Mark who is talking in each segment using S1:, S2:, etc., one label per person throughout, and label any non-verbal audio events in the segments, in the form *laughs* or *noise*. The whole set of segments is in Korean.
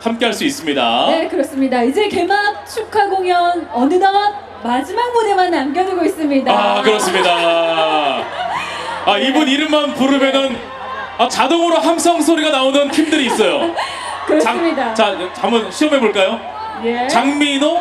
S1: 함께 할 수 있습니다.
S2: 네, 그렇습니다. 이제 개막 축하 공연 어느덧 마지막 무대만 남겨두고 있습니다.
S1: 아 그렇습니다. *laughs* 아 이분 이름만 부르면은 아, 자동으로 함성 소리가 나오는 팀들이 있어요. *laughs*
S2: 그렇습니다.
S1: 자, 자 한번 시험해 볼까요?
S2: 예.
S1: 장민호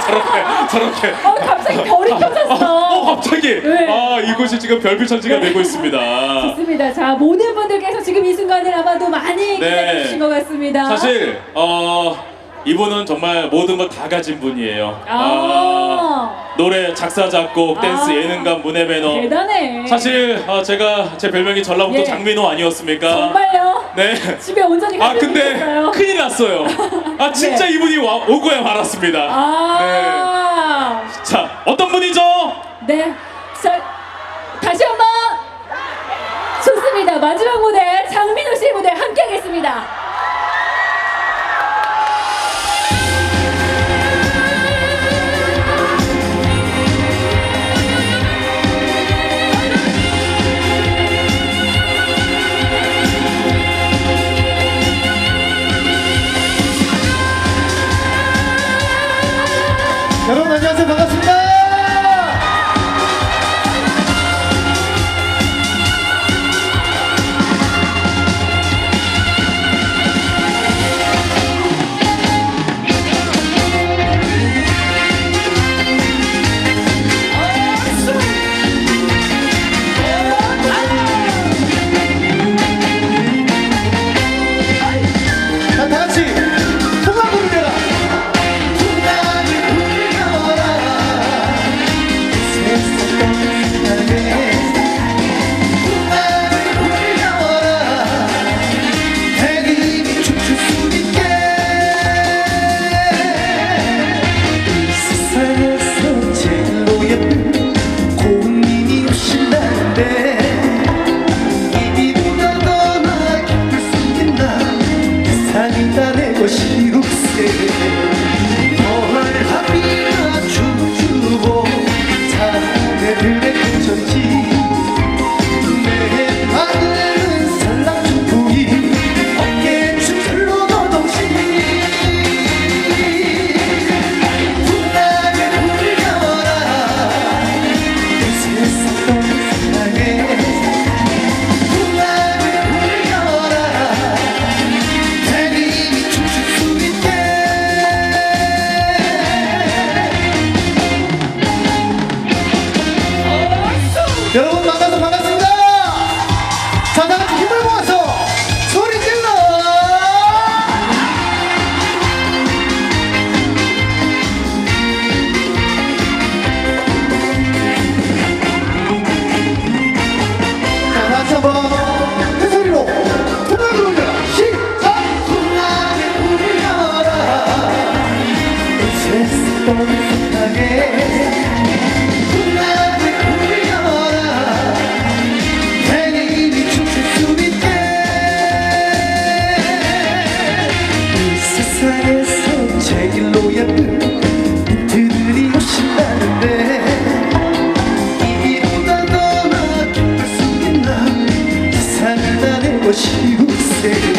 S1: 저렇게 저렇게.
S2: 어, 갑자기 별이
S1: 어,
S2: 켜졌어.
S1: 갑자기
S2: 네.
S1: 아 이곳이 지금 별빛 천지가 되고 있습니다.
S2: 좋습니다. 자, 모든 분들께서 지금 이 순간을 아마도 많이
S1: 네.
S2: 기다려 주신 것 같습니다.
S1: 사실 어 이분은 정말 모든 걸 다 가진 분이에요.
S2: 아,
S1: 노래 작사 작곡 댄스
S2: 아.
S1: 예능감 문예 매너.
S2: 대단해.
S1: 사실 어, 제가 제 별명이 전라북도
S2: 예.
S1: 장민호 아니었습니까?
S2: 정말요?
S1: 네.
S2: 집에 온전히
S1: 아 근데
S2: 계셨어요?
S1: 큰일 났어요. 아 진짜
S2: 네.
S1: 이분이 와, 오고야 말았습니다.
S2: 아,
S1: 자 어떤 분이죠?
S2: 네. 자, 다시 한번 좋습니다. 마지막 무대 장민호 씨 무대 함께 하겠습니다.
S3: 반갑습니다. 것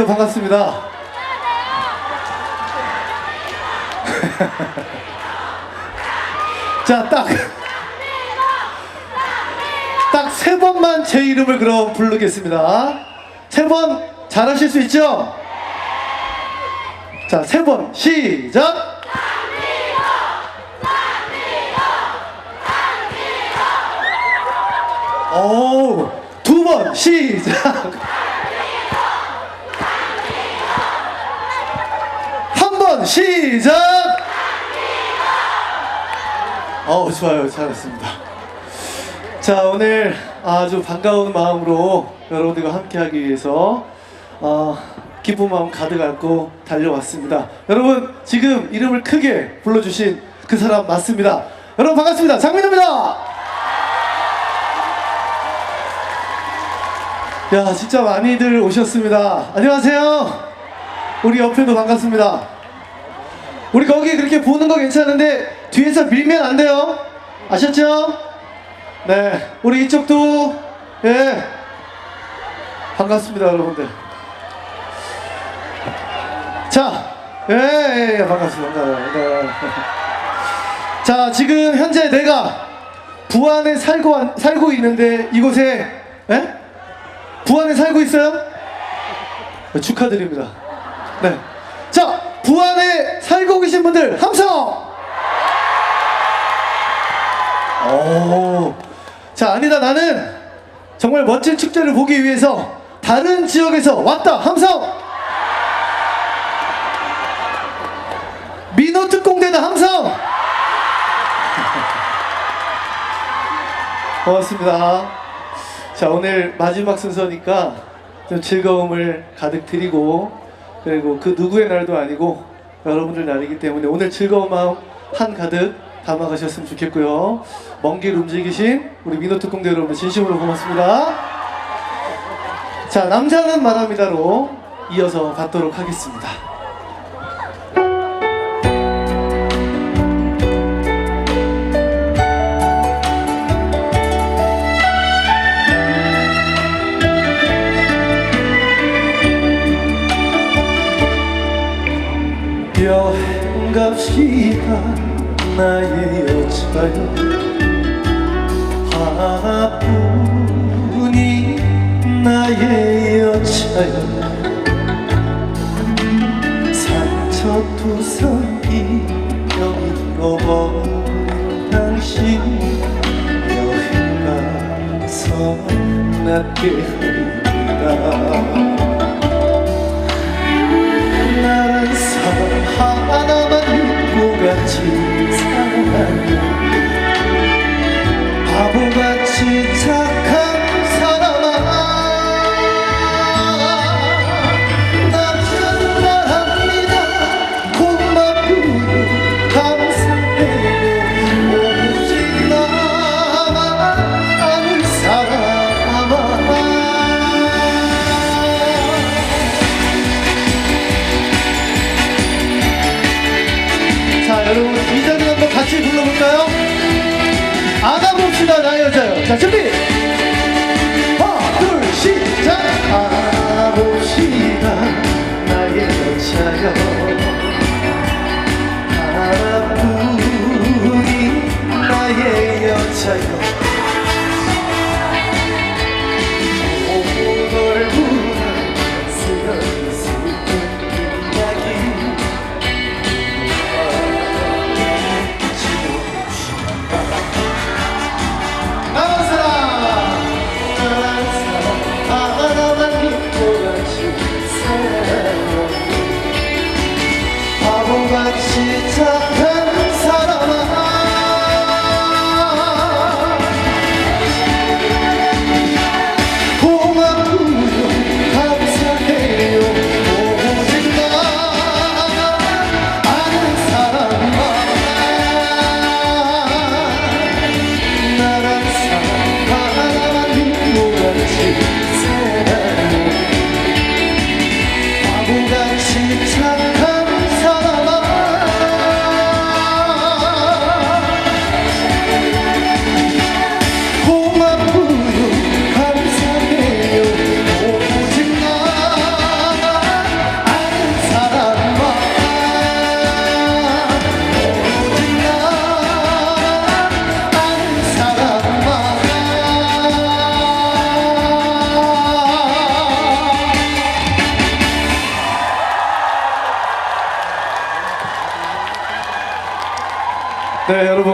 S3: 안녕하세요 반갑습니다. *laughs* 자, 딱. 딱 세 번만 제 이름을 그럼 부르겠습니다. 세 번 잘하실 수 있죠? 자, 세 번 시작. 오, 두번 시작. 한번 시작. 어, 좋아요. 잘했습니다. 자, 오늘 아주 반가운 마음으로 여러분들과 함께 하기 위해서 어, 기쁜 마음 가득 안고 달려왔습니다. 여러분, 지금 이름을 크게 불러주신 그 사람 맞습니다. 여러분 반갑습니다. 장민호입니다. 야, 진짜 많이들 오셨습니다. 안녕하세요. 우리 옆에도 반갑습니다. 우리 거기 그렇게 보는 거 괜찮은데 뒤에서 밀면 안 돼요. 아셨죠? 네, 우리 이쪽도 예 반갑습니다, 여러분들. 자, 예, 예, 예 반갑습니다. 네. *laughs* 자, 지금 현재 내가 부안에 살고 안- 살고 있는데 이곳에 예? 부안에 살고 있어요? 네, 축하드립니다. 네. 자, 부안에 살고 계신 분들 함성! 오. 자, 아니다. 나는 정말 멋진 축제를 보기 위해서 다른 지역에서 왔다. 함성! 민호 특공대다. 함성! *laughs* 고맙습니다. 자, 오늘 마지막 순서니까 좀 즐거움을 가득 드리고 그리고 그 누구의 날도 아니고 여러분들 날이기 때문에 오늘 즐거운 마음 한 가득 담아가셨으면 좋겠고요. 먼 길 움직이신 우리 민호특공대 여러분 진심으로 고맙습니다. 자, 남자는 말합니다로 이어서 받도록 하겠습니다. 여행 갑시다 나의 여자여 하나뿐이 나의 여자여 상처 투성이 여잃어버린 당신 여행 가서 낫게 하리라 믿고 여러분 이 자리 한번 같이 불러볼까요? 안아봅시다 나 여자요. 자 준비! 하나 둘 시작! 안아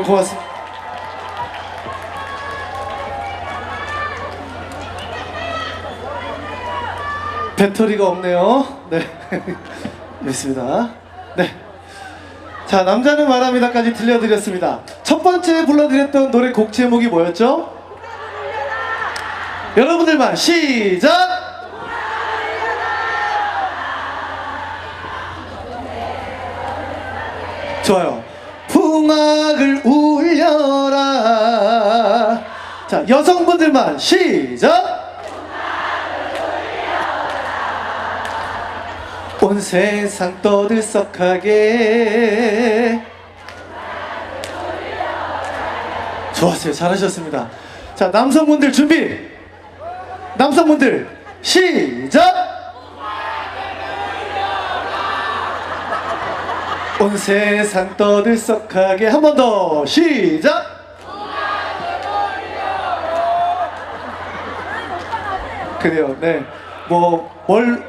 S3: 고맙습니다. 배터리가 없네요. 네. *laughs* 있습니다. 네. 자, 남자는 말합니다까지 들려드렸습니다. 첫 번째 불러드렸던 노래 곡 제목이 뭐였죠? 여러분들만 시작! 좋아요. 풍악을 울려라. 자, 여성분들만 시작! 온 세상 떠들썩하게. 좋았어요. 잘하셨습니다. 자 남성분들 준비. 남성분들 시작 온 세상 떠들썩하게 한 번 더 시작 그래요 네 뭐 뭘 *laughs*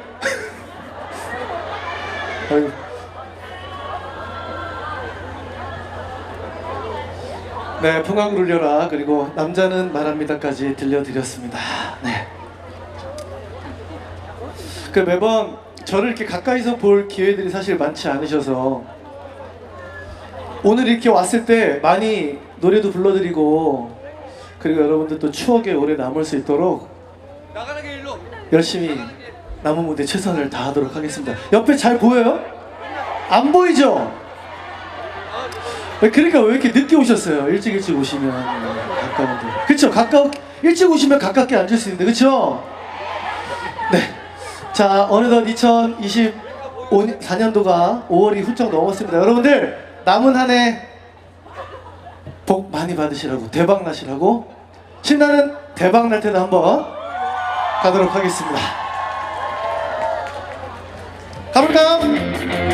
S3: 아유. 네, 풍악을 울려라 그리고 남자는 말합니다까지 들려드렸습니다. 네. 그 매번 저를 이렇게 가까이서 볼 기회들이 사실 많지 않으셔서 오늘 이렇게 왔을 때 많이 노래도 불러드리고 그리고 여러분들 또 추억에 오래 남을 수 있도록 열심히 남은 무대 최선을 다하도록 하겠습니다. 옆에 잘 보여요? 안 보이죠? 그러니까 왜 이렇게 늦게 오셨어요? 일찍 일찍 오시면 가까운데. 그쵸? 가까워 일찍 오시면 가깝게 앉을 수 있는데, 그쵸? 네. 자, 어느덧 2024년도가 5월이 훌쩍 넘었습니다. 여러분들 남은 한 해 복 많이 받으시라고 대박 나시라고 신나는 대박 날 때도 한번 가도록 하겠습니다. 가볼까요?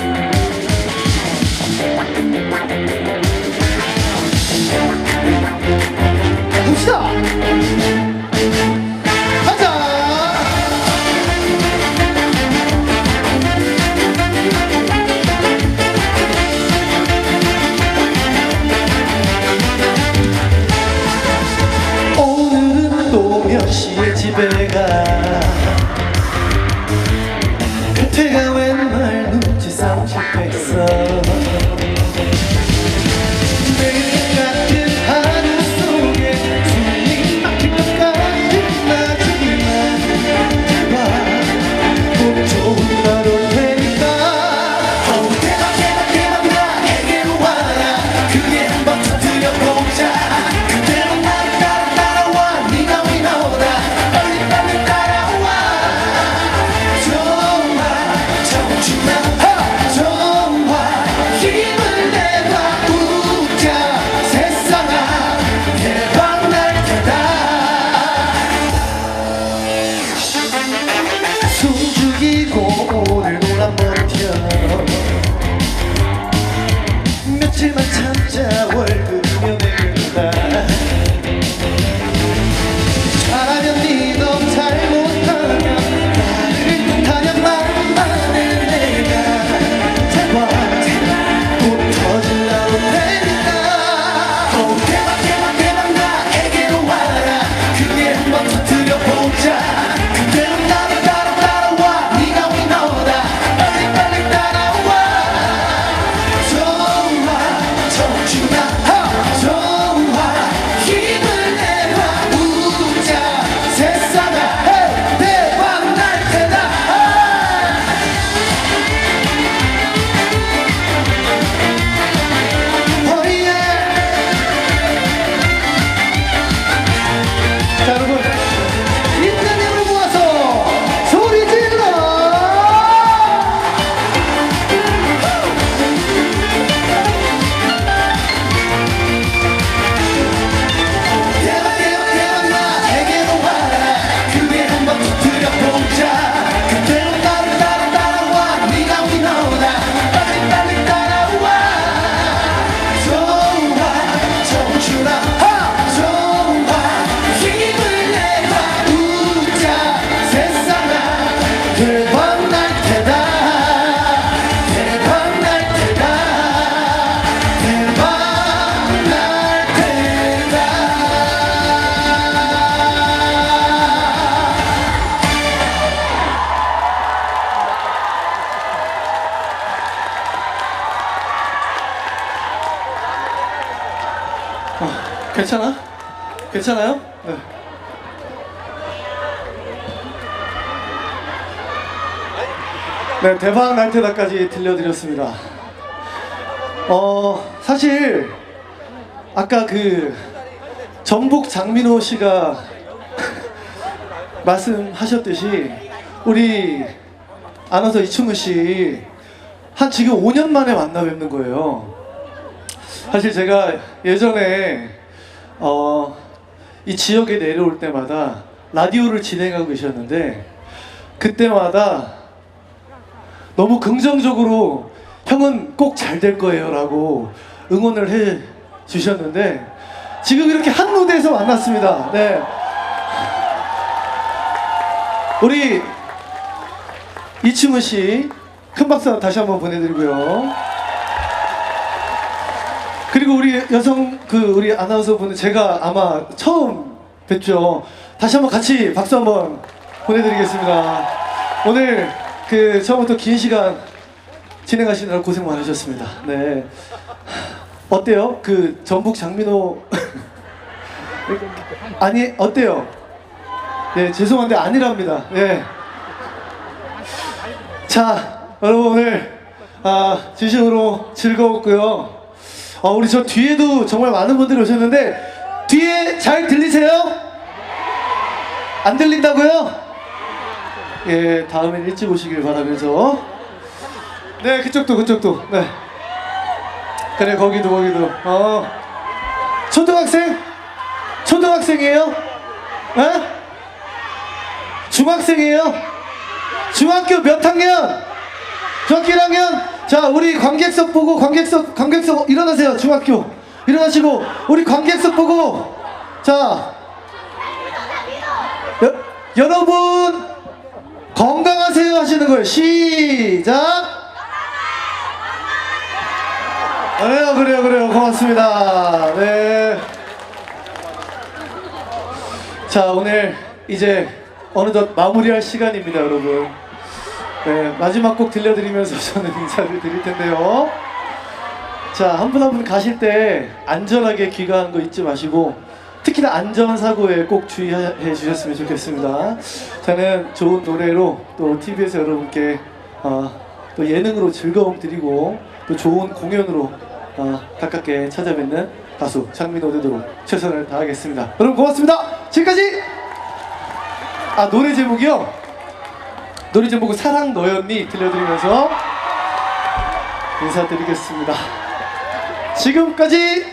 S3: 네, 대박 날 때다까지 들려드렸습니다. 어, 사실 아까 그 전북 장민호 씨가 *laughs* 말씀하셨듯이 우리 아나운서 이충우 씨 한 지금 5년 만에 만나 뵙는 거예요. 사실 제가 예전에 어, 이 지역에 내려올 때마다 라디오를 진행하고 계셨는데 그때마다 너무 긍정적으로 형은 꼭 잘 될 거예요 라고 응원을 해 주셨는데 지금 이렇게 한 무대에서 만났습니다. 네. 우리 이충우 씨큰 박수 다시 한번 보내드리고요. 그리고 우리 여성 그 우리 아나운서 분은 제가 아마 처음 뵙죠. 다시 한번 같이 박수 한번 보내드리겠습니다. 오늘 그 처음부터 긴 시간 진행하시느라 고생 많으셨습니다. 네. 어때요? 그 전북 장민호 *laughs* 아니 어때요? 네 죄송한데 아니랍니다. 네. 자 여러분 오늘 아 진심으로 즐거웠고요. 어, 우리 저 뒤에도 정말 많은 분들이 오셨는데 뒤에 잘 들리세요? 안 들린다고요? 예, 다음엔 일찍 오시길 바라면서 네, 그쪽도 그쪽도 네. 그래 거기도 거기도 어 초등학생? 초등학생이에요? 에? 중학생이에요? 중학교 몇 학년? 중학교 1학년? 자, 우리 관객석 보고 관객석 관객석 일어나세요. 중학교 일어나시고 우리 관객석 보고 자 여, 여러분 건강하세요 하시는 거예요. 시작. 그래요, 그래요, 그래요. 고맙습니다. 네. 자, 오늘 이제 어느덧 마무리할 시간입니다, 여러분. 네, 마지막 곡 들려드리면서 *laughs* 저는 인사를 드릴 텐데요. 자, 한 분 한 분 가실 때 안전하게 귀가하는 거 잊지 마시고 특히나 안전사고에 꼭 주의해 주셨으면 좋겠습니다. 저는 좋은 노래로 또 TV에서 여러분께 어, 또 예능으로 즐거움 드리고 또 좋은 공연으로 어, 가깝게 찾아뵙는 가수 장민호 되도록 최선을 다하겠습니다. 여러분 고맙습니다. 지금까지 아 노래 제목이요. 노래 제목은 사랑 너였니 들려드리면서 인사드리겠습니다. 지금까지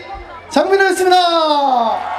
S3: 장민호였습니다.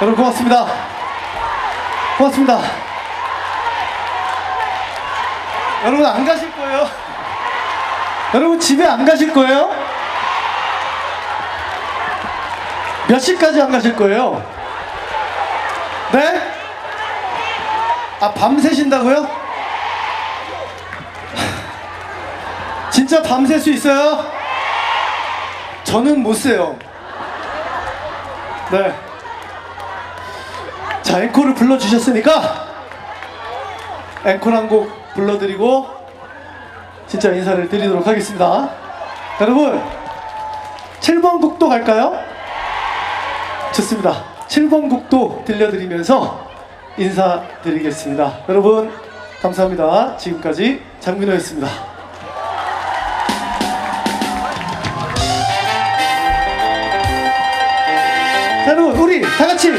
S3: 여러분 고맙습니다. 고맙습니다. 여러분 안 가실 거예요? 여러분 집에 안 가실 거예요? 몇 시까지 안 가실 거예요? 네? 아 밤새신다고요? *laughs* 진짜 밤샐 수 있어요? 저는 못 새요. 네. 자, 앵콜을 불러주셨으니까 앵콜 한 곡 불러드리고 진짜 인사를 드리도록 하겠습니다. 여러분, 7번 곡도 갈까요? 좋습니다. 7번 곡도 들려드리면서 인사드리겠습니다. 여러분, 감사합니다. 지금까지 장민호였습니다. 자, 여러분, 우리 다 같이!